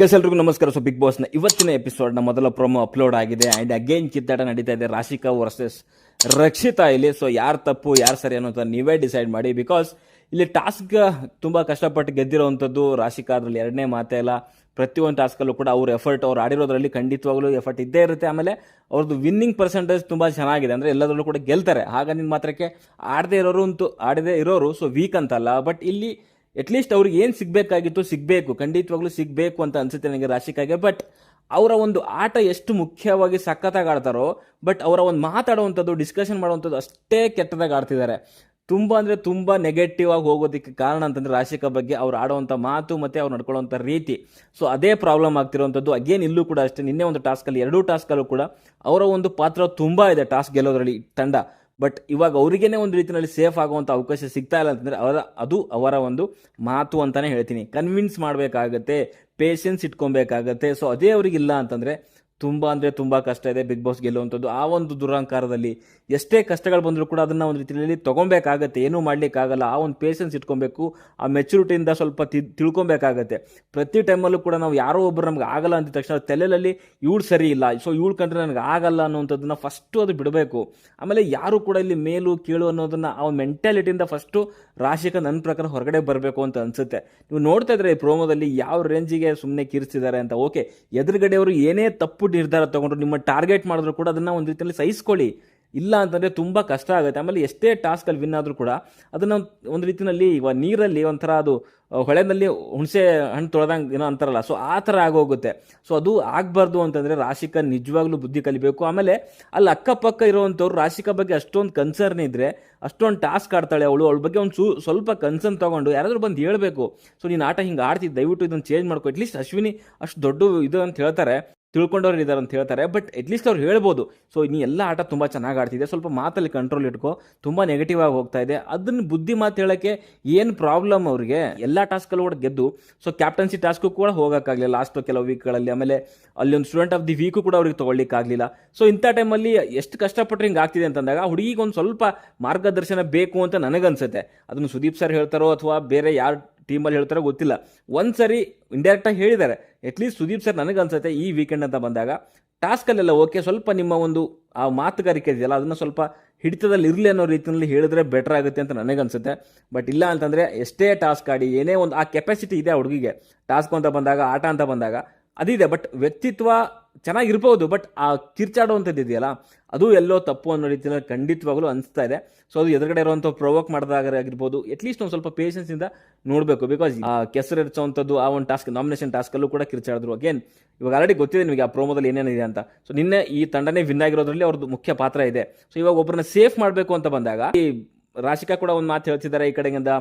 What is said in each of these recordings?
Guys ಎಲ್ರಿಗೂ ನಮಸ್ಕಾರ. So big ಬಾಸ್ನ ಇವತ್ತಿನ ಎಪಿಸೋಡ್ನ ಮೊದಲ ಪ್ರೊಮೋ ಅಪ್ಲೋಡ್ ಆಗಿದೆ. ಆ್ಯಂಡ್ ಅಗೇನ್ ಕಿತ್ತಾಟ ನಡೀತಾ ಇದೆ. ರಾಶಿಕಾ ವರ್ಸಸ್ ರಕ್ಷಿತಾ ಇಲ್ಲಿ. ಸೊ ಯಾರು ತಪ್ಪು, ಯಾರು ಸರಿ ಅನ್ನೋಂಥ ನೀವೇ ಡಿಸೈಡ್ ಮಾಡಿ. ಬಿಕಾಸ್ ಇಲ್ಲಿ ಟಾಸ್ಕ್ ತುಂಬ ಕಷ್ಟಪಟ್ಟು ಗೆದ್ದಿರೋವಂಥದ್ದು ರಾಶಿಕಾ ಅದರಲ್ಲಿ ಎರಡನೇ ಮಾತೇ ಇಲ್ಲ. ಪ್ರತಿಯೊಂದು ಟಾಸ್ಕಲ್ಲೂ ಕೂಡ ಅವ್ರ ಎಫರ್ಟ್ ಅವ್ರು ಆಡಿರೋದ್ರಲ್ಲಿ ಖಂಡಿತವಾಗ್ಲೂ ಎಫರ್ಟ್ ಇದ್ದೇ ಇರುತ್ತೆ. ಆಮೇಲೆ ಅವ್ರದ್ದು ವಿನ್ನಿಂಗ್ ಪರ್ಸೆಂಟೇಜ್ ತುಂಬ ಚೆನ್ನಾಗಿದೆ. ಅಂದರೆ ಎಲ್ಲದರಲ್ಲೂ ಕೂಡ ಗೆಲ್ತಾರೆ. ಹಾಗಾಗಿ ನಿನ್ನ ಮಾತ್ರಕ್ಕೆ ಆಡದೇ ಇರೋರು ಅಂತೂ, ಆಡದೇ ಇರೋರು ಸೊ ವೀಕ್ ಅಂತಲ್ಲ. ಬಟ್ ಇಲ್ಲಿ ಅಟ್ಲೀಸ್ಟ್ ಅವ್ರಿಗೆ ಏನು ಸಿಗಬೇಕಾಗಿತ್ತು ಸಿಗಬೇಕು, ಖಂಡಿತವಾಗ್ಲೂ ಸಿಗಬೇಕು ಅಂತ ಅನ್ಸುತ್ತೆ ನನಗೆ ರಾಶಿಕಾಗೆ. ಬಟ್ ಅವರ ಒಂದು ಆಟ ಎಷ್ಟು ಮುಖ್ಯವಾಗಿ ಸಖತ್ತಾಗಿ ಆಡ್ತಾರೋ ಬಟ್ ಅವರ ಒಂದು ಮಾತಾಡುವಂಥದ್ದು ಡಿಸ್ಕಷನ್ ಮಾಡುವಂಥದ್ದು ಅಷ್ಟೇ ಕೆಟ್ಟದಾಗಿ ಆಡ್ತಿದ್ದಾರೆ ತುಂಬ ಅಂದರೆ ತುಂಬ ನೆಗೆಟಿವ್ ಆಗಿ ಹೋಗೋದಕ್ಕೆ ಕಾರಣ ಅಂತಂದರೆ ರಾಶಿಕಾ ಬಗ್ಗೆ ಅವ್ರು ಆಡುವಂಥ ಮಾತು ಮತ್ತು ಅವ್ರು ನಡ್ಕೊಳ್ಳುವಂಥ ರೀತಿ. ಸೊ ಅದೇ ಪ್ರಾಬ್ಲಮ್ ಆಗ್ತಿರೋವಂಥದ್ದು. ಅಗೇನ್ ಇಲ್ಲೂ ಕೂಡ ಅಷ್ಟೇ, ನಿನ್ನೆ ಒಂದು ಟಾಸ್ಕಲ್ಲಿ ಎರಡೂ ಟಾಸ್ಕಲ್ಲೂ ಕೂಡ ಅವರ ಒಂದು ಪಾತ್ರ ತುಂಬ ಇದೆ ಟಾಸ್ಕ್ ಗೆಲ್ಲೋದ್ರಲ್ಲಿ ತಂಡ. ಬಟ್ ಇವಾಗ ಅವರಿಗೇನೆ ಒಂದು ರೀತಿಯಲ್ಲಿ ಸೇಫ್ ಆಗುವಂಥ ಅವಕಾಶ ಸಿಗ್ತಾ ಇಲ್ಲ ಅಂತಂದರೆ ಅವರ, ಅದು ಅವರ ಒಂದು ಮಾತು ಅಂತಲೇ ಹೇಳ್ತೀನಿ. ಕನ್ವಿನ್ಸ್ ಮಾಡಬೇಕಾಗತ್ತೆ ಪೇಷನ್ಸ್ ಇಟ್ಕೊಬೇಕಾಗತ್ತೆ. ಸೊ ಅದೇ ಅವ್ರಿಗಿಲ್ಲ ಅಂತಂದರೆ ತುಂಬ ಅಂದರೆ ತುಂಬ ಕಷ್ಟ ಇದೆ ಬಿಗ್ ಬಾಸ್ ಗೆಲ್ಲುವಂಥದ್ದು. ಆ ಒಂದು ದುರಹಂಕಾರದಲ್ಲಿ ಎಷ್ಟೇ ಕಷ್ಟಗಳು ಬಂದರೂ ಕೂಡ ಅದನ್ನು ಒಂದು ರೀತಿಯಲ್ಲಿ ತೊಗೊಬೇಕಾಗತ್ತೆ ಏನೂ ಮಾಡಲಿಕ್ಕಾಗಲ್ಲ. ಆ ಒಂದು ಪೇಷನ್ಸ್ ಇಟ್ಕೊಬೇಕು. ಆ ಮೆಚುರಿಟಿಯಿಂದ ಸ್ವಲ್ಪ ತಿ ತಿಳ್ಕೊಬೇಕಾಗತ್ತೆ ಪ್ರತಿ ಟೈಮಲ್ಲೂ ಕೂಡ ನಾವು ಯಾರೋ ಒಬ್ಬರು ನಮ್ಗೆ ಆಗಲ್ಲ ಅಂದ ತಕ್ಷಣ ತಲೆಯಲ್ಲಿ ಇವಳು ಸರಿ ಇಲ್ಲ. ಸೊ ಇವಳು ಕಂಡ್ರೆ ನನಗೆ ಆಗಲ್ಲ ಅನ್ನುವಂಥದ್ದನ್ನ ಫಸ್ಟು ಅದು ಬಿಡಬೇಕು. ಆಮೇಲೆ ಯಾರು ಕೂಡ ಇಲ್ಲಿ ಮೇಲು ಕೀಳು ಅನ್ನೋದನ್ನು ಆ ಮೆಂಟಾಲಿಟಿಯಿಂದ ಫಸ್ಟು ರಾಶಿಕ ನನ್ನ ಪ್ರಕಾರ ಹೊರಗಡೆ ಬರಬೇಕು ಅಂತ ಅನಿಸುತ್ತೆ. ನೀವು ನೋಡ್ತಾ ಇದ್ರೆ ಈ ಪ್ರೋಮೋದಲ್ಲಿ ಯಾವ ರೇಂಜಿಗೆ ಸುಮ್ಮನೆ ಕಿರಿಸಿದ್ದಾರೆ ಅಂತ. ಓಕೆ ಎದುರುಗಡೆಯವರು ಏನೇ ತಪ್ಪು ನಿರ್ಧಾರ ತೊಗೊಂಡ್ರು, ನಿಮ್ಮ ಟಾರ್ಗೆಟ್ ಮಾಡಿದ್ರು ಕೂಡ ಅದನ್ನು ಒಂದು ರೀತಿಯಲ್ಲಿ ಸಹಿಸ್ಕೊಳ್ಳಿ. ಇಲ್ಲ ಅಂತಂದರೆ ತುಂಬ ಕಷ್ಟ ಆಗುತ್ತೆ. ಆಮೇಲೆ ಎಷ್ಟೇ ಟಾಸ್ಕಲ್ಲಿ ವಿನ್ ಆದರೂ ಕೂಡ ಅದನ್ನು ಒಂದು ರೀತಿಯಲ್ಲಿ ಇವಾಗ ನೀರಲ್ಲಿ ಒಂಥರ ಅದು ಹೊಳೆನಲ್ಲಿ ಹುಣಸೆ ಹಣ್ಣು ತೊಳೆದಂಗೆ ಏನೋ ಅಂತಾರಲ್ಲ, ಸೊ ಆ ಥರ ಆಗೋಗುತ್ತೆ. ಸೊ ಅದು ಆಗಬಾರ್ದು ಅಂತಂದರೆ ರಾಶಿಕ ನಿಜವಾಗ್ಲೂ ಬುದ್ಧಿ ಕಲಿಬೇಕು. ಆಮೇಲೆ ಅಲ್ಲಿ ಅಕ್ಕಪಕ್ಕ ಇರುವಂಥವ್ರು ರಾಶಿಕ ಬಗ್ಗೆ ಅಷ್ಟೊಂದು ಕನ್ಸರ್ನ್ ಇದ್ದರೆ ಅಷ್ಟೊಂದು ಟಾಸ್ಕ್ ಆಡ್ತಾಳೆ ಅವಳು, ಅವಳ ಬಗ್ಗೆ ಒಂದು ಸ್ವಲ್ಪ ಕನ್ಸರ್ನ್ ತೊಗೊಂಡು ಯಾರಾದರೂ ಬಂದು ಹೇಳಬೇಕು. ಸೊ ನೀನು ಆಟ ಹಿಂಗೆ ಆಡ್ತಿದ್ದು ದಯವಿಟ್ಟು ಇದನ್ನು ಚೇಂಜ್ ಮಾಡ್ಕೊ. ಅಟ್ಲೀಸ್ಟ್ ಅಶ್ವಿನಿ ಅಷ್ಟು ದೊಡ್ಡ ಇದು ಅಂತ ಹೇಳ್ತಾರೆ. ತಿಳ್ಕೊಂಡವ್ರು ಇದ್ದಾರೆ ಅಂತ ಹೇಳ್ತಾರೆ. ಬಟ್ ಅಟ್ಲೀಸ್ಟ್ ಅವ್ರು ಹೇಳ್ಬೋದು. ಸೊ ನೀ ಎಲ್ಲ ಆಟ ತುಂಬ ಚೆನ್ನಾಗಿ ಆಡ್ತಿದೆ ಸ್ವಲ್ಪ ಮಾತಲ್ಲಿ ಕಂಟ್ರೋಲ್ ಇಟ್ಕೋ. ತುಂಬ ನೆಗೆಟಿವ್ ಆಗಿ ಹೋಗ್ತಾ ಇದೆ. ಅದನ್ನು ಬುದ್ಧಿ ಮಾತು ಹೇಳೋಕ್ಕೆ ಏನು ಪ್ರಾಬ್ಲಮ್ ಅವರಿಗೆ? ಎಲ್ಲ ಟಾಸ್ಕಲ್ಲೂ ಕೂಡ ಗೆದ್ದು. ಸೊ ಕ್ಯಾಪ್ಟನ್ಸಿ ಟಾಸ್ಕು ಕೂಡ ಹೋಗೋಕ್ಕಾಗಲಿಲ್ಲ ಲಾಸ್ಟ್ ಕೆಲವು ವೀಕ್ಗಳಲ್ಲಿ ಆಮೇಲೆ ಅಲ್ಲಿ ಒಂದು ಸ್ಟೂಡೆಂಟ್ ಆಫ್ ದಿ ವೀಕು ಕೂಡ ಅವ್ರಿಗೆ ತೊಗೊಳ್ಳಿಕ್ಕಾಗಲಿಲ್ಲ ಸೊ ಇಂಥ ಟೈಮಲ್ಲಿ ಎಷ್ಟು ಕಷ್ಟಪಟ್ಟರೆ ಹಿಂಗೆ ಆಗ್ತಿದೆ ಅಂತಂದಾಗ ಹುಡುಗಿಗೆ ಒಂದು ಸ್ವಲ್ಪ ಮಾರ್ಗದರ್ಶನ ಬೇಕು ಅಂತ ನನಗನ್ಸುತ್ತೆ. ಅದನ್ನು ಸುದೀಪ್ ಸರ್ ಹೇಳ್ತಾರೋ ಅಥವಾ ಬೇರೆ ಯಾರು ಟೀಮಲ್ಲಿ ಹೇಳ್ತಾರೆ ಗೊತ್ತಿಲ್ಲ. ಒಂದು ಸರಿ ಇಂಡೈರೆಕ್ಟಾಗಿ ಹೇಳಿದ್ದಾರೆ. ಅಟ್ಲೀಸ್ಟ್ ಸುದೀಪ್ ಸರ್ ನನಗನ್ಸುತ್ತೆ ಈ ವೀಕೆಂಡ್ ಅಂತ ಬಂದಾಗ ಟಾಸ್ಕಲ್ಲೆಲ್ಲ ಓಕೆ ಸ್ವಲ್ಪ ನಿಮ್ಮ ಒಂದು ಆ ಮಾತುಗಾರಿಕೆ ಇದೆಯಲ್ಲ, ಅದನ್ನು ಸ್ವಲ್ಪ ಹಿಡಿತದಲ್ಲಿ ಇರಲಿ ಅನ್ನೋ ರೀತಿಯಲ್ಲಿ ಹೇಳಿದ್ರೆ ಬೆಟರ್ ಆಗುತ್ತೆ ಅಂತ ನನಗನ್ಸುತ್ತೆ ಬಟ್ ಇಲ್ಲ ಅಂತಂದರೆ ಎಷ್ಟೇ ಟಾಸ್ಕ್ ಆಡಿ, ಏನೇ ಒಂದು, ಆ ಕೆಪಾಸಿಟಿ ಇದೆ ಆ ಹುಡುಗಿಗೆ. ಟಾಸ್ಕ್ ಅಂತ ಬಂದಾಗ, ಆಟ ಅಂತ ಬಂದಾಗ, ಅದಿದೆ. ಬಟ್ ವ್ಯಕ್ತಿತ್ವ ಚೆನ್ನಾಗಿರ್ಬೋದು ಬಟ್ ಆ ಕಿರ್ಚಾಡುವಂಥದ್ದು ಇದೆಯಲ್ಲ, ಅದು ಎಲ್ಲೋ ತಪ್ಪು ಅನ್ನೋ ರೀತಿಯಲ್ಲಿ ಖಂಡಿತವಾಗಲೂ ಅನಿಸ್ತಾ ಇದೆ. ಸೊ ಅದು ಎದುರುಗಡೆ ಇರುವಂಥ ಪ್ರೊವೋಕ್ ಮಾಡಿದಾಗ ಆಗಿರ್ಬೋದು ಅಟ್ಲೀಸ್ಟ್ ಒಂದು ಸ್ವಲ್ಪ ಪೇಷನ್ಸಿಂದ ನೋಡಬೇಕು ಬಿಕಾಸ್ ಆ ಕೆಸರು ಇರಿಸೋವಂಥದ್ದು ಆ ಒಂದು ಟಾಸ್ಕ್ ನಾಮಿನೇಷನ್ ಟಾಸ್ಕಲ್ಲೂ ಕೂಡ ಕಿರ್ಚಾಡಿದ್ರು. ಅಗೇನ್ ಇವಾಗ ಆಲ್ರೆಡಿ ಗೊತ್ತಿದೆ ನಿಮಗೆ ಆ ಪ್ರೋಮೋದಲ್ಲಿ ಏನೇನಿದೆ ಅಂತ. ಸೊ ನಿನ್ನೆ ಈ ತಂಡನೇ ವಿನ್ ಆಗಿರೋದ್ರಲ್ಲಿ ಅವ್ರದ್ದು ಮುಖ್ಯ ಪಾತ್ರ ಇದೆ. ಸೊ ಇವಾಗ ಒಬ್ಬರನ್ನ ಸೇಫ್ ಮಾಡಬೇಕು ಅಂತ ಬಂದಾಗ, ಈ ರಾಶಿಕಾ ಕೂಡ ಒಂದು ಮಾತು ಹೇಳ್ತಿದ್ದಾರೆ, ಈ ಕಡೆಗಿಂದ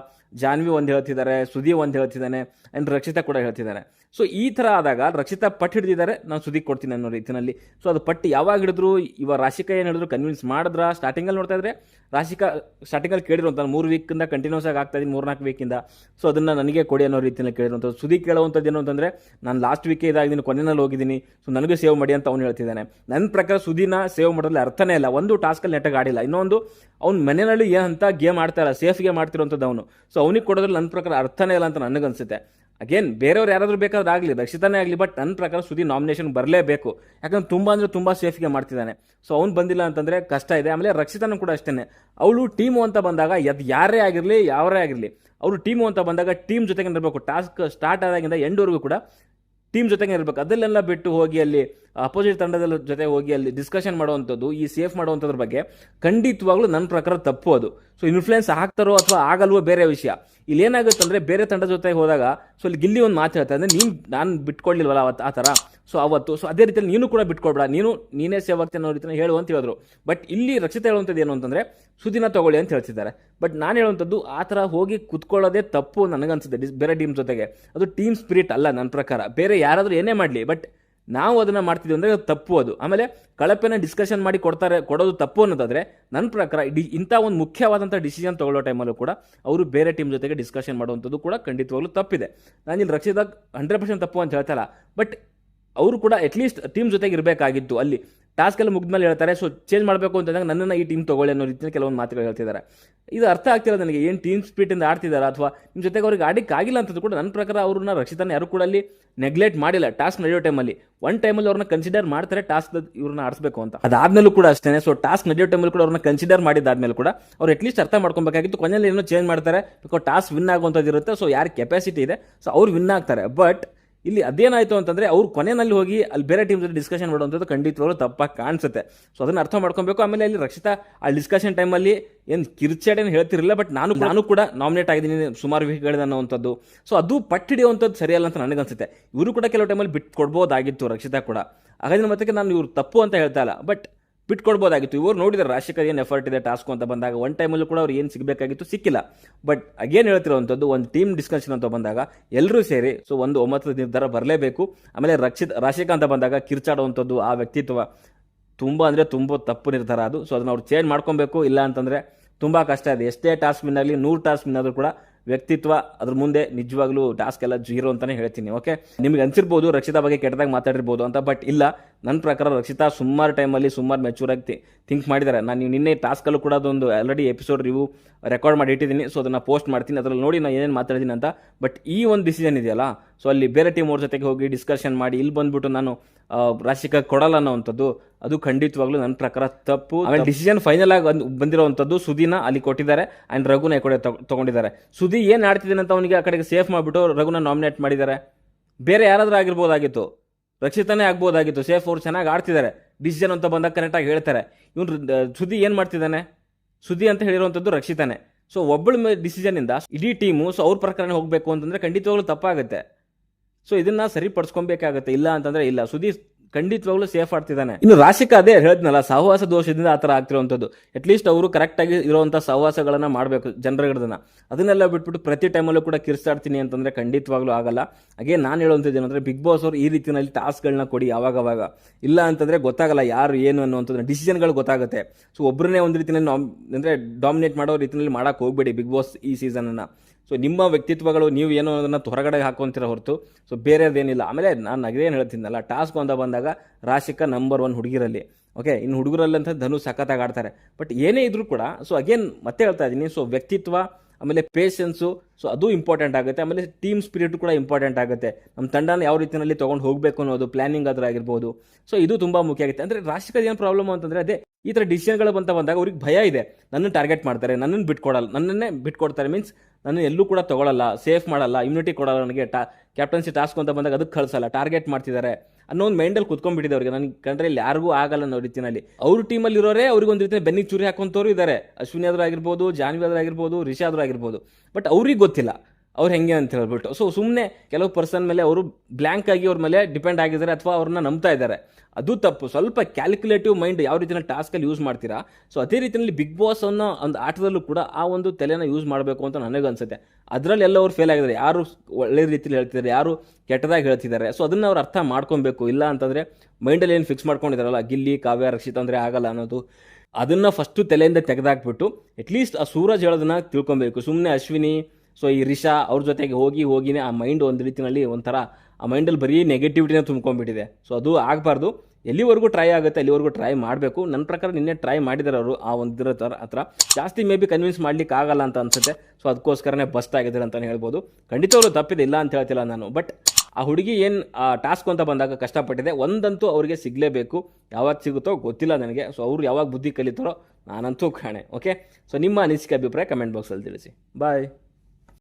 ಜಾನ್ವಿ ಒಂದು ಹೇಳ್ತಿದ್ದಾರೆ, ಸುದೀಪ್ ಒಂದು ಹೇಳ್ತಿದ್ದಾನೆ ಆ್ಯಂಡ್ ರಕ್ಷಿತಾ ಕೂಡ ಹೇಳ್ತಿದ್ದಾರೆ. ಸೊ ಈ ಥರ ಆದಾಗ ರಕ್ಷಿತಾ ಪಟ್ಟು ಹಿಡಿದಿದ್ದಾರೆ, ನಾನು ಸುದೀಪ್ ಕೊಡ್ತೀನಿ ಅನ್ನೋ ರೀತಿಯಲ್ಲಿ ಸೊ ಅದು ಪಟ್ಟು ಯಾವಾಗ ಹಿಡಿದ್ರು ಇವಾಗ ರಾಶಿಕಾ ಏನು ಹೇಳಿದ್ರು ಕನ್ವಿನ್ಸ್ ಮಾಡಿದ್ರ? ಸ್ಟಾರ್ಟಿಂಗಲ್ಲಿ ನೋಡ್ತಾ ಇದ್ರೆ, ರಾಶಿಕಾ ಸ್ಟಾರ್ಟಿಂಗಲ್ಲಿ ಕೇಳಿರುವಂಥ ಮೂರು ವೀಕಿಂದ ಕಂಟಿನ್ಯೂಸ್ ಆಗಿ ಆಗ್ತಾ ಇದ್ದೀನಿ, ಮೂರ್ನಾಲ್ಕು ವೀಕಿಂದ ಸೊ ಅದನ್ನು ನನಗೆ ಕೊಡಿ ಅನ್ನೋ ರೀತಿಯಲ್ಲಿ ಕೇಳಿರುವಂಥದ್ದು ಸುದೀಪ್ ಕೇಳುವಂಥದ್ದು ಏನು ಅಂತಂದರೆ, ನಾನು ಲಾಸ್ಟ್ ವೀಕೇ ಇದಾಗಿದ್ದೀನಿ, ಕೊನೆಯಲ್ಲಿ ಹೋಗಿದ್ದೀನಿ ಸೊ ನನಗೂ ಸೇವ್ ಮಾಡಿ ಅಂತ ಅವ್ನು ಹೇಳ್ತಿದ್ದಾನೆ. ನನ್ನ ಪ್ರಕಾರ ಸುದೀನ ಸೇವ್ ಮಾಡೋದ್ರಲ್ಲಿ ಅರ್ಥನೇ ಇಲ್ಲ, ಒಂದು ಟಾಸ್ಕಲ್ಲಿ ನೆಟ್ಟಾಗಿ ಆಡಿಲ್ಲ. ಇನ್ನೊಂದು, ಅವ್ನು ಮನೆಯಲ್ಲಿ ಏನಂತ ಗೇಮ್ ಆಡ್ತಾ ಇಲ್ಲ ಸೇಫ್ ಗೇಮ್ ಆಡ್ತಿರೋಂಥದ್ದು ಅವನು. ಸೊ ಅವನಿಗೆ ಕೊಡೋದ್ರಲ್ಲಿ ನನ್ನ ಪ್ರಕಾರ ಅರ್ಥನೇ ಇಲ್ಲ ಅಂತ ನನಗನ್ಸುತ್ತೆ. ಅಗೇನ್ ಬೇರೆಯವ್ರು ಯಾರಾದರೂ ಬೇಕಾದ್ರೆ ಆಗಲಿ, ರಕ್ಷಿತಾನೇ ಆಗಲಿ ಬಟ್ ನನ್ನ ಪ್ರಕಾರ ಸುದೀಪ್ ನಾಮಿನೇಷನ್ ಬರಲೇಬೇಕು. ಯಾಕಂದ್ರೆ ತುಂಬ ಅಂದರೆ ತುಂಬ ಸೇಫ್ಗೆ ಮಾಡ್ತಿದ್ದಾನೆ ಸೊ ಅವ್ನು ಬಂದಿಲ್ಲ ಅಂತಂದರೆ ಕಷ್ಟ ಇದೆ. ಆಮೇಲೆ ರಕ್ಷಿತಾನು ಕೂಡ ಅಷ್ಟೇ ಅವಳು ಟೀಮು ಅಂತ ಬಂದಾಗ ಅದು ಯಾರೇ ಆಗಿರಲಿ ಯಾರೇ ಆಗಿರಲಿ, ಅವರು ಟೀಮು ಅಂತ ಬಂದಾಗ ಟೀಮ್ ಜೊತೆಗೆ ಇರಬೇಕು ಟಾಸ್ಕ್ ಸ್ಟಾರ್ಟ್ ಆದಾಗಿಂದ ಎಂಡ್ವರೆಗೂ ಕೂಡ ಟೀಮ್ ಜೊತೆಗೆ ಇರಬೇಕು. ಅದಲ್ಲೆಲ್ಲ ಬಿಟ್ಟು ಹೋಗಿ ಅಲ್ಲಿ ಅಪೋಸಿಟ್ ತಂಡದ ಜೊತೆ ಹೋಗಿ ಅಲ್ಲಿ ಡಿಸ್ಕಷನ್ ಮಾಡುವಂಥದ್ದು, ಈ ಸೇಫ್ ಮಾಡುವಂಥದ್ರ ಬಗ್ಗೆ ಖಂಡಿತವಾಗ್ಲೂ ನನ್ನ ಪ್ರಕಾರ ತಪ್ಪು ಅದು. ಸೊ ಇನ್ಫ್ಲುಯೆನ್ಸ್ ಆಗ್ತಾರೋ ಅಥವಾ ಆಗಲ್ವೋ ಬೇರೆ ವಿಷಯ. ಇಲ್ಲಿ ಏನಾಗುತ್ತೆ ಅಂದರೆ ಬೇರೆ ತಂಡ ಜೊತೆ ಹೋದಾಗ ಸೊ ಇಲ್ಲಿ ಗಿಲ್ಲಿ ಒಂದು ಮಾತು ಹೇಳ್ತಾರೆ. ಅಂದರೆ ನೀನು, ನಾನು ಬಿಟ್ಕೊಳ್ಳಿಲ್ವಲ್ಲ ಆ ಥರ ಸೊ ಅವತ್ತು ಸೊ ಅದೇ ರೀತಿಯಲ್ಲಿ ನೀನು ಕೂಡ ಬಿಟ್ಕೊಡ್ಬೇಡ ನೀನು, ನೀನೇ ಸೇವ್ ಆಗ್ತೀನಿ ಅನ್ನೋ ರೀತಿಯ ಹೇಳು ಅಂತ ಹೇಳಿದ್ರು. ಬಟ್ ಇಲ್ಲಿ ರಕ್ಷಿತ ಹೇಳುವಂಥದ್ದು ಏನು ಅಂತಂದರೆ, ಸುದಿನ ತಗೊಳ್ಳಿ ಅಂತ ಹೇಳ್ತಿದ್ದಾರೆ. ಬಟ್ ನಾನು ಹೇಳುವಂಥದ್ದು, ಆ ಥರ ಹೋಗಿ ಕುತ್ಕೊಳ್ಳೋದೇ ತಪ್ಪು ನನಗನ್ಸುತ್ತೆ. ಡಿಸ್ ಬೇರೆ ಟೀಮ್ ಜೊತೆಗೆ. ಅದು ಟೀಮ್ ಸ್ಪಿರಿಟ್ ಅಲ್ಲ ನನ್ನ ಪ್ರಕಾರ. ಬೇರೆ ಯಾರಾದರೂ ಏನೇ ಮಾಡಲಿ ಬಟ್ ನಾವು ಅದನ್ನು ಮಾಡ್ತಿದ್ವಿ ಅಂದರೆ ಅದು ತಪ್ಪು ಅದು. ಆಮೇಲೆ ಕಳಪೆನ ಡಿಸ್ಕಷನ್ ಮಾಡಿ ಕೊಡ್ತಾರೆ, ಕೊಡೋದು ತಪ್ಪು ಅನ್ನೋದಾದರೆ, ನನ್ನ ಪ್ರಕಾರ ಡಿ ಇಂಥ ಒಂದು ಮುಖ್ಯವಾದಂಥ ಡಿಸಿಷನ್ ತೊಗೊಳ್ಳೋ ಟೈಮಲ್ಲೂ ಕೂಡ ಅವರು ಬೇರೆ ಟೀಮ್ ಜೊತೆಗೆ ಡಿಸ್ಕಷನ್ ಮಾಡುವಂಥದ್ದು ಕೂಡ ಖಂಡಿತವಾಗ್ಲೂ ತಪ್ಪಿದೆ. ನಾನು ಇಲ್ಲಿ ರಕ್ಷಿದಾಗ ಹಂಡ್ರೆಡ್ ಪರ್ಸೆಂಟ್ ತಪ್ಪು ಅಂತ ಹೇಳ್ತಾಯಿಲ್ಲ ಬಟ್ ಅವರು ಕೂಡ ಅಟ್ಲೀಸ್ಟ್ ಟೀಮ್ ಜೊತೆಗೆ ಇರಬೇಕಾಗಿತ್ತು. ಅಲ್ಲಿ ಟಾಸ್ಕ್ ಎಲ್ಲ ಮುಗಿದ್ಮೇಲೆ ಹೇಳ್ತಾರೆ ಸೊ ಚೇಂಜ್ ಮಾಡಬೇಕು ಅಂತಂದಾಗ ನನ್ನನ್ನು ಈ ಟೀಮ್ ತೊಗೊಳ್ಳಿ ಅನ್ನೋ ರೀತಿಯಲ್ಲಿ ಕೆಲವೊಂದು ಮಾತುಗಳು ಹೇಳ್ತಿದ್ದಾರೆ. ಇದು ಅರ್ಥ ಆಗ್ತಿಲ್ಲ ನನಗೆ, ಏನು ಟೀಮ್ ಸ್ಪೀಟಿಂದ ಆಡ್ತಿದ್ದಾರೆ ಅಥವಾ ನಿಮ್ಮ ಜೊತೆಗೆ ಅವ್ರಿಗೆ ಆಗಿಲ್ಲ ಅಂತಂದ್ರೂ ಕೂಡ ನನ್ನ ಪ್ರಕಾರ ಅವ್ರನ್ನ ರಕ್ಷಿತನ ಯಾರು ಕೂಡ ಅಲ್ಲಿ ನೆಗ್ಲೆಕ್ಟ್ ಮಾಡಿಲ್ಲ. ಟಾಸ್ಕ್ ನಡೆಯೋ ಟೈಮಲ್ಲಿ ಒನ್ ಟೈಮಲ್ಲಿ ಅವ್ರನ್ನ ಕನ್ಸಿಡರ್ ಮಾಡ್ತಾರೆ ಟಾಸ್ಕ್ ಇವ್ರನ್ನ ಆಡಿಸಬೇಕು ಅಂತ. ಅದಾದ್ಮೇಲೂ ಕೂಡ ಅಷ್ಟೇ ಸೊ ಟಾಸ್ಕ್ ನಡೆಯೋ ಟೈಮಲ್ಲಿ ಕೂಡ ಅವ್ರನ್ನ ಕನ್ಸಿಡರ್ ಮಾಡಿದ್ದಾದ್ಮೇಲೆ ಕೂಡ ಅವ್ರು ಅಟ್ಲೀಸ್ಟ್ ಅರ್ಥ ಮಾಡ್ಕೊಬೇಕಾಗಿತ್ತು. ಕೊನೆಯಲ್ಲಿ ಏನೋ ಚೇಂಜ್ ಮಾಡ್ತಾರೆ. ಬಿಕಾಸ್ ಟಾಸ್ಕ್ ವಿನ್ ಆಗುವಂಥದ್ದು ಇರುತ್ತೆ. ಸೊ ಯಾರು ಕೆಪಾಸಿಟಿ ಇದೆ ಸೊ ಅವ್ರು ವಿನ್ ಆಗ್ತಾರೆ. ಬಟ್ ಇಲ್ಲಿ ಅದೇನಾಯಿತು ಅಂತಂದ್ರೆ ಅವ್ರು ಕೊನೆಯಲ್ಲಿ ಹೋಗಿ ಅಲ್ಲಿ ಬೇರೆ ಟೀಮ್ ಜೊತೆ ಡಿಸ್ಕಷನ್ ಮಾಡುವಂಥದ್ದು ಖಂಡಿತವಾಗ್ಲೂ ತಪ್ಪಾಗಿ ಕಾಣಿಸುತ್ತೆ. ಸೊ ಅದನ್ನ ಅರ್ಥ ಮಾಡ್ಕೊಬೇಕು. ಆಮೇಲೆ ಅಲ್ಲಿ ರಕ್ಷಿತಾ, ಆ ಡಿಸ್ಕಷನ್ ಟೈಮಲ್ಲಿ ಏನು ಕಿರ್ಚಾಡೇನು ಹೇಳ್ತಿರಲಿಲ್ಲ ಬಟ್ ನಾನು ನಾನು ಕೂಡ ನಾಮಿನೇಟ್ ಆಗಿದ್ದೀನಿ, ಸುಮಾರು ವೀಕ್ಗಳಿದೆ ಅನ್ನೋವಂಥದ್ದು. ಸೊ ಅದು ಪಟ್ಟಿಡಿಯುವಂಥದ್ದು ಸರಿಯಲ್ಲ ಅಂತ ನನಗನ್ಸುತ್ತೆ. ಇವರು ಕೂಡ ಕೆಲವು ಟೈಮಲ್ಲಿ ಬಿಟ್ಟು ಕೊಡ್ಬೋದಾಗಿತ್ತು ರಕ್ಷಿತಾ ಕೂಡ. ಹಾಗಾದ್ರೆ ಮತ್ತೆ ನಾನು ಇವ್ರು ತಪ್ಪು ಅಂತ ಹೇಳ್ತಾ ಇಲ್ಲ. ಬಟ್ ಬಿಟ್ಕೊಡ್ಬೋದಾಗಿತ್ತು. ಇವರು ನೋಡಿದ್ರೆ ರಾಜಶೇಖರ್ ಏನು ಎಫರ್ಟ್ ಇದೆ ಟಾಸ್ಕ್ ಅಂತ ಬಂದಾಗ ಒನ್ ಟೈಮಲ್ಲೂ ಕೂಡ ಅವ್ರು ಏನು ಸಿಗಬೇಕಾಗಿತ್ತು ಸಿಕ್ಕಿಲ್ಲ. ಬಟ್ ಅಗೇನ್ ಹೇಳ್ತಿರೋವಂಥದ್ದು, ಒಂದು ಟೀಮ್ ಡಿಸ್ಕಷನ್ ಅಂತ ಬಂದಾಗ ಎಲ್ಲರೂ ಸೇರಿ ಸೊ ಒಂದು ಒಮ್ಮತದ ನಿರ್ಧಾರ ಬರಲೇಬೇಕು. ಆಮೇಲೆ ರಕ್ಷಿತ್ ರಾಜಶೇಖರ್ ಅಂತ ಬಂದಾಗ, ಕಿರ್ಚಾಡುವಂಥದ್ದು ಆ ವ್ಯಕ್ತಿತ್ವ ತುಂಬ ಅಂದರೆ ತುಂಬ ತಪ್ಪು ನಿರ್ಧಾರ ಅದು. ಸೊ ಅದನ್ನ ಅವ್ರು ಚೇಂಜ್ ಮಾಡ್ಕೊಬೇಕು. ಇಲ್ಲ ಅಂತಂದರೆ ತುಂಬ ಕಷ್ಟ. ಇದೆ ಎಷ್ಟೇ ಟಾಸ್ಕ್ ಮಿನ್ ಆಗಲಿ, ನೂರು ಟಾಸ್ಕ್ ಮಿನ್ ಆದರೂ ಕೂಡ ವ್ಯಕ್ತಿತ್ವ ಅದ್ರ ಮುಂದೆ ನಿಜವಾಗ್ಲೂ ಟಾಸ್ಕ್ ಎಲ್ಲ ಜೀರೋ ಅಂತಾನೆ ಹೇಳ್ತೀನಿ ಓಕೆ ನಿಮ್ಗೆ ಅನ್ಸಿರ್ಬೋದು ರಕ್ಷಿತಾ ಬಗ್ಗೆ ಕೆಟ್ಟದಾಗ ಮಾತಾಡಿರ್ಬೋದು ಅಂತ ಬಟ್ ಇಲ್ಲ ನನ್ನ ಪ್ರಕಾರ ರಕ್ಷಿತಾ ಸುಮಾರು ಟೈಮಲ್ಲಿ ಸುಮಾರು ಮೆಚೂರ್ ಆಗಿ ಥಿಂಕ್ ಮಾಡಿದ್ದಾರೆ ನಾನು ನೀವು ನಿನ್ನೆ ಟಾಸ್ಕಲ್ಲೂ ಕೂಡ ಅದೊಂದು ಆಲ್ರೆಡಿ ಎಪಿಸೋಡ್ ರಿವ್ಯೂ ರೆಕಾರ್ಡ್ ಮಾಡಿ ಇಟ್ಟಿದ್ದೀನಿ ಸೊ ಅದನ್ನು ಪೋಸ್ಟ್ ಮಾಡ್ತೀನಿ. ಅದರಲ್ಲಿ ನೋಡಿ ನಾನು ಏನೇನು ಮಾತಾಡ್ತೀನಿ ಅಂತ ಬಟ್ ಈ ಒಂದು ಡಿಸಿಷನ್ ಇದೆಯಲ್ಲ ಸೊ ಅಲ್ಲಿ ಬೇರೆ ಟೀಮ್ ಅವ್ರ ಜೊತೆಗೆ ಹೋಗಿ ಡಿಸ್ಕಷನ್ ಮಾಡಿ ಇಲ್ಲಿ ಬಂದ್ಬಿಟ್ಟು ನಾನು ರಾಶಿಕ ಕೊಡಲ್ಲ ಅನ್ನೋವಂಥದ್ದು ಅದು ಖಂಡಿತವಾಗ್ಲೂ ನನ್ನ ಪ್ರಕಾರ ತಪ್ಪು. ಆಮೇಲೆ ಡಿಸಿಷನ್ ಫೈನಲ್ ಆಗಿ ಬಂದ್- ಬಂದಿರೋವಂಥದ್ದು ಸುದಿನ ಅಲ್ಲಿ ಕೊಟ್ಟಿದ್ದಾರೆ ಆ್ಯಂಡ್ ರಘುನ ಈ ಕಡೆ ತಗ್- ತಗೊಂಡಿದ್ದಾರೆ. ಸುದಿ ಏನು ಆಡ್ತಿದ್ದೀನಿ ಅಂತ ಅವನಿಗೆ ಆ ಕಡೆಗೆ ಸೇಫ್ ಮಾಡಿಬಿಟ್ಟು ರಘುನ ನಾಮಿನೇಟ್ ಮಾಡಿದ್ದಾರೆ. ಬೇರೆ ಯಾರಾದರೂ ಆಗಿರ್ಬೋದಾಗಿತ್ತು ರಕ್ಷಿತನೇ ಆಗ್ಬೋದಾಗಿತ್ತು ಸೇಫ್ ಅವ್ರು ಚೆನ್ನಾಗಿ ಆಡ್ತಿದ್ದಾರೆ. ಡಿಸಿಷನ್ ಅಂತ ಬಂದಾಗ ಕರೆಕ್ಟಾಗಿ ಹೇಳ್ತಾರೆ. ಇವನು ಸುದಿ ಏನು ಮಾಡ್ತಿದ್ದಾನೆ? ಸುದಿ ಅಂತ ಹೇಳಿರುವಂಥದ್ದು ರಕ್ಷಿತಾನೆ. ಸೊ ಒಬ್ಬಳ ಡಿಸಿಷನಿಂದ ಇಡೀ ಟೀಮು ಸೊ ಅವ್ರ ಪ್ರಕಾರನೇ ಹೋಗಬೇಕು ಅಂತಂದ್ರೆ ಖಂಡಿತವಾಗ್ಲೂ ತಪ್ಪಾಗುತ್ತೆ. ಸೊ ಇದನ್ನ ಸರಿಪಡಿಸ್ಕೊಬೇಕಾಗತ್ತೆ. ಇಲ್ಲ ಅಂತಂದ್ರೆ ಇಲ್ಲ. ಸುದೀಪ್ ಖಂಡಿತವಾಗ್ಲೂ ಸೇಫ್ ಆಡ್ತಿದ್ದಾನೆ. ಇನ್ನು ರಾಶಿಕ ಅದೇ ಹೇಳಿದ್ನಲ್ಲ, ಸಹವಾಸ ದೋಷದಿಂದ ಆ ಥರ ಆಗ್ತಿರುವಂಥದ್ದು ಅಟ್ಲೀಸ್ಟ್ ಅವರು ಕರೆಕ್ಟಾಗಿ ಇರುವಂಥ ಸಹವಾಸಗಳನ್ನು ಮಾಡಬೇಕು ಜನರುಗಳನ್ನ ಅದನ್ನೆಲ್ಲ ಬಿಟ್ಬಿಟ್ಟು ಪ್ರತಿ ಟೈಮಲ್ಲೂ ಕೂಡ ಕಿರ್ಸಾಡ್ತೀನಿ ಅಂತಂದ್ರೆ ಖಂಡಿತವಾಗ್ಲೂ ಆಗಲ್ಲ. ಹಾಗೆ ನಾನು ಹೇಳುವಂಥದ್ದು ಏನಂದ್ರೆ ಬಿಗ್ ಬಾಸ್ ಅವರು ಈ ರೀತಿಯಲ್ಲಿ ಟಾಸ್ಕ್ಗಳನ್ನ ಕೊಡಿ ಯಾವಾಗ ಅವಾಗ ಇಲ್ಲ ಅಂತಂದ್ರೆ ಗೊತ್ತಾಗಲ್ಲ ಯಾರು ಏನು ಅನ್ನುವಂಥದ್ದು ಡಿಸಿಷನ್ಗಳು ಗೊತ್ತಾಗುತ್ತೆ. ಸೊ ಒಬ್ಬರನ್ನೇ ಒಂದು ರೀತಿಯಲ್ಲಿ ಅಂದರೆ ಡಾಮಿನೇಟ್ ಮಾಡೋ ರೀತಿಯಲ್ಲಿ ಮಾಡೋಕೆ ಹೋಗಬೇಡಿ ಬಿಗ್ ಬಾಸ್ ಈ ಸೀಸನನ್ನು ಸೊ ನಿಮ್ಮ ವ್ಯಕ್ತಿತ್ವಗಳು ನೀವು ಏನೋ ಅದನ್ನು ಹೊರಗಡೆ ಹಾಕೊಂತೀರ ಹೊರತು ಸೊ ಬೇರೆದೇನಿಲ್ಲ. ಆಮೇಲೆ ನಾನು ಅದೇನು ಹೇಳ್ತೀನಲ್ಲ ಟಾಸ್ಕ್ ಅಂತ ಬಂದಾಗ ರಾಶಿಕ ನಂಬರ್ ಒನ್ ಹುಡುಗಿರಲ್ಲಿ ಓಕೆ ಇನ್ನು ಹುಡುಗರಲ್ಲಿ ಅಂತ ಧನು ಸಖತ್ತಾಗಿ ಆಡ್ತಾರೆ. ಬಟ್ ಏನೇ ಇದ್ರೂ ಕೂಡ ಸೊ ಅಗೇನ್ ಮತ್ತೆ ಹೇಳ್ತಾ ಇದ್ದೀನಿ ಸೊ ವ್ಯಕ್ತಿತ್ವ, ಆಮೇಲೆ ಪೇಷನ್ಸು ಸೊ ಅದು ಇಂಪಾರ್ಟೆಂಟ್ ಆಗುತ್ತೆ. ಆಮೇಲೆ ಟೀಮ್ ಸ್ಪಿರಿಟ್ ಕೂಡ ಇಂಪಾರ್ಟೆಂಟ್ ಆಗುತ್ತೆ. ನಮ್ಮ ತಂಡನ ಯಾವ ರೀತಿಯಲ್ಲಿ ತೊಗೊಂಡು ಹೋಗಬೇಕು ಅನ್ನೋದು ಪ್ಲಾನಿಂಗ್ ಆದ್ರೂ ಆಗಿರ್ಬೋದು. ಸೊ ಇದು ತುಂಬ ಮುಖ್ಯ ಆಗುತ್ತೆ. ಅಂದರೆ ರಾಶಿಕದ ಏನು ಪ್ರಾಬ್ಲಮ್ ಅಂತಂದರೆ, ಅದೇ ಈ ಥರ ಡಿಸಿಷನ್ಗಳು ಬಂತ ಬಂದಾಗ ಅವ್ರಿಗೆ ಭಯ ಇದೆ. ನನ್ನನ್ನು ಟಾರ್ಗೆಟ್ ಮಾಡ್ತಾರೆ, ನನ್ನನ್ನು ಬಿಟ್ಕೊಡಲ್ಲ, ನನ್ನನ್ನೇ ಬಿಟ್ಕೊಡ್ತಾರೆ ಮೀನ್ಸ್ ನಾನು ಎಲ್ಲೂ ಕೂಡ ತೊಗೊಳಲ್ಲ, ಸೇಫ್ ಮಾಡಲ್ಲ ಇಮ್ಯುನಿಟಿ ಕೊಡಲ್ಲ ನನಗೆ ಟಾ ಕ್ಯಾಪ್ಟನ್ಸಿ ಟಾಸ್ಕ್ ಅಂತ ಬಂದಾಗ ಅದಕ್ಕೆ ಕಳಿಸಲ್ಲ, ಟಾರ್ಗೆಟ್ ಮಾಡ್ತಿದ್ದಾರೆ. ಅನ್ನೋ ಒಂದು ಮೈಂಡಲ್ಲಿ ಕುತ್ಕೊಂಡ್ಬಿಟ್ಟಿದೆ ಅವ್ರಿಗೆ. ಕಂಡ್ರೆ ಇಲ್ಲಿ ಯಾರಿಗೂ ಆಗಲ್ಲ ಅನ್ನೋ ರೀತಿಯಲ್ಲಿ ಅವ್ರ ಟೀಮಲ್ಲಿ ಇರೋರೇ ಅವ್ರಿಗೆ ಒಂದು ರೀತಿ ಬೆನ್ನಿಗೆ ಚೂರಿ ಹಾಕೊಂತವ್ರು ಇದ್ದಾರೆ ಅಶ್ವಿನಿ ಆದರೂ ಆಗಿರ್ಬೋದು, ಜಾನ್ವಿ ಆದರೂ ಆಗಿರ್ಬೋದು, ರಿಷಾ ಆದರೂ ಆಗಿರ್ಬೋದು. ಬಟ್ ಅವ್ರಿಗೆ ಗೊತ್ತಿಲ್ಲ. ಅವ್ರು ಹೆಂಗೆ ಅಂತ ಹೇಳ್ಬಿಟ್ಟು. ಸೊ ಸುಮ್ಮನೆ ಕೆಲವು ಪರ್ಸನ್ ಮೇಲೆ ಅವರು ಬ್ಲ್ಯಾಂಕ್ ಆಗಿ ಅವ್ರ ಮೇಲೆ ಡಿಪೆಂಡ್ ಆಗಿದ್ದಾರೆ ಅಥವಾ ಅವ್ರನ್ನ ನಂಬ್ತಾ ಇದ್ದಾರೆ. ಅದು ತಪ್ಪು. ಸ್ವಲ್ಪ ಕ್ಯಾಲ್ಕುಲೇಟಿವ್ ಮೈಂಡ್ ಯಾವ ರೀತಿಯ ಟಾಸ್ಕಲ್ಲಿ ಯೂಸ್ ಮಾಡ್ತೀರಾ? ಸೊ ಅದೇ ರೀತಿಯಲ್ಲಿ ಬಿಗ್ ಬಾಸ್ ಅನ್ನೋ ಒಂದು ಆಟದಲ್ಲೂ ಕೂಡ ಆ ಒಂದು ತಲೆನ ಯೂಸ್ ಮಾಡಬೇಕು ಅಂತ ನನಗೆ ಅನ್ಸುತ್ತೆ. ಅದರಲ್ಲಿ ಎಲ್ಲ ಅವ್ರು ಫೇಲ್ ಆಗಿದ್ದಾರೆ. ಯಾರು ಒಳ್ಳೆ ರೀತಿಯಲ್ಲಿ ಹೇಳ್ತಿದ್ದಾರೆ, ಯಾರು ಕೆಟ್ಟದಾಗಿ ಹೇಳ್ತಿದ್ದಾರೆ. ಸೊ ಅದನ್ನು ಅವ್ರು ಅರ್ಥ ಮಾಡ್ಕೊಬೇಕು. ಇಲ್ಲ ಅಂತಂದರೆ ಮೈಂಡಲ್ಲಿ ಏನು ಫಿಕ್ಸ್ ಮಾಡ್ಕೊಂಡಿದ್ದಾರಲ್ಲ, ಗಿಲ್ಲಿ, ಕಾವ್ಯ, ರಕ್ಷಿತ ಅಂದರೆ ಆಗಲ್ಲ ಅನ್ನೋದು. ಅದನ್ನು ಫಸ್ಟು ತಲೆಯಿಂದ ತೆಗೆದಾಕ್ಬಿಟ್ಟು ಅಟ್ಲೀಸ್ಟ್ ಆ ಸೂರಜ್ ಹೇಳೋದನ್ನ ತಿಳ್ಕೊಬೇಕು. ಸುಮ್ಮನೆ ಅಶ್ವಿನಿ ಸೊ ಈ ರಿಷಾ ಅವ್ರ ಜೊತೆಗೆ ಹೋಗಿ, ಹೋಗಿನೇ ಆ ಮೈಂಡ್ ಒಂದು ರೀತಿಯಲ್ಲಿ ಒಂಥರ ಆ ಮೈಂಡಲ್ಲಿ ಬರೀ ನೆಗೆಟಿವಿಟಿನ ತುಂಬ್ಕೊಂಡ್ಬಿಟ್ಟಿದೆ. ಸೊ ಅದು ಆಗಬಾರ್ದು. ಎಲ್ಲಿವರೆಗೂ ಟ್ರೈ ಆಗುತ್ತೆ ಅಲ್ಲಿವರೆಗೂ ಟ್ರೈ ಮಾಡಬೇಕು. ನನ್ನ ಪ್ರಕಾರ ನಿನ್ನೆ ಟ್ರೈ ಮಾಡಿದ್ದಾರೆ ಅವರು ಆ ಒಂದು ಇದ್ರ ಥರ ಹತ್ರ. ಜಾಸ್ತಿ ಮೇ ಬಿ ಕನ್ವಿನ್ಸ್ ಮಾಡ್ಲಿಕ್ಕೆ ಆಗಲ್ಲ ಅಂತ ಅನ್ಸುತ್ತೆ. ಸೊ ಅದಕ್ಕೋಸ್ಕರನೇ ಬಸ್ಟ್ ಆಗಿದ್ದಾರೆ ಅಂತಲೇ ಹೇಳ್ಬೋದು. ಖಂಡಿತ ತಪ್ಪಿದೆ, ಇಲ್ಲ ಅಂತ ಹೇಳ್ತಿಲ್ಲ ನಾನು. ಬಟ್ ಆ ಹುಡುಗಿ ಏನು ಆ ಟಾಸ್ಕ್ ಅಂತ ಬಂದಾಗ ಕಷ್ಟಪಟ್ಟಿದೆ. ಒಂದಂತೂ ಅವರಿಗೆ ಸಿಗಲೇಬೇಕು. ಯಾವಾಗ ಸಿಗುತ್ತೋ ಗೊತ್ತಿಲ್ಲ ನನಗೆ. ಸೊ ಅವರು ಯಾವಾಗ ಬುದ್ಧಿ ಕಲಿತಾರೋ ನಾನಂತೂ ಕಾಣೆ. ಓಕೆ ಸೊ ನಿಮ್ಮ ಅನಿಸಿಕೆ ಅಭಿಪ್ರಾಯ ಕಮೆಂಟ್ ಬಾಕ್ಸಲ್ಲಿ ತಿಳಿಸಿ. ಬಾಯ್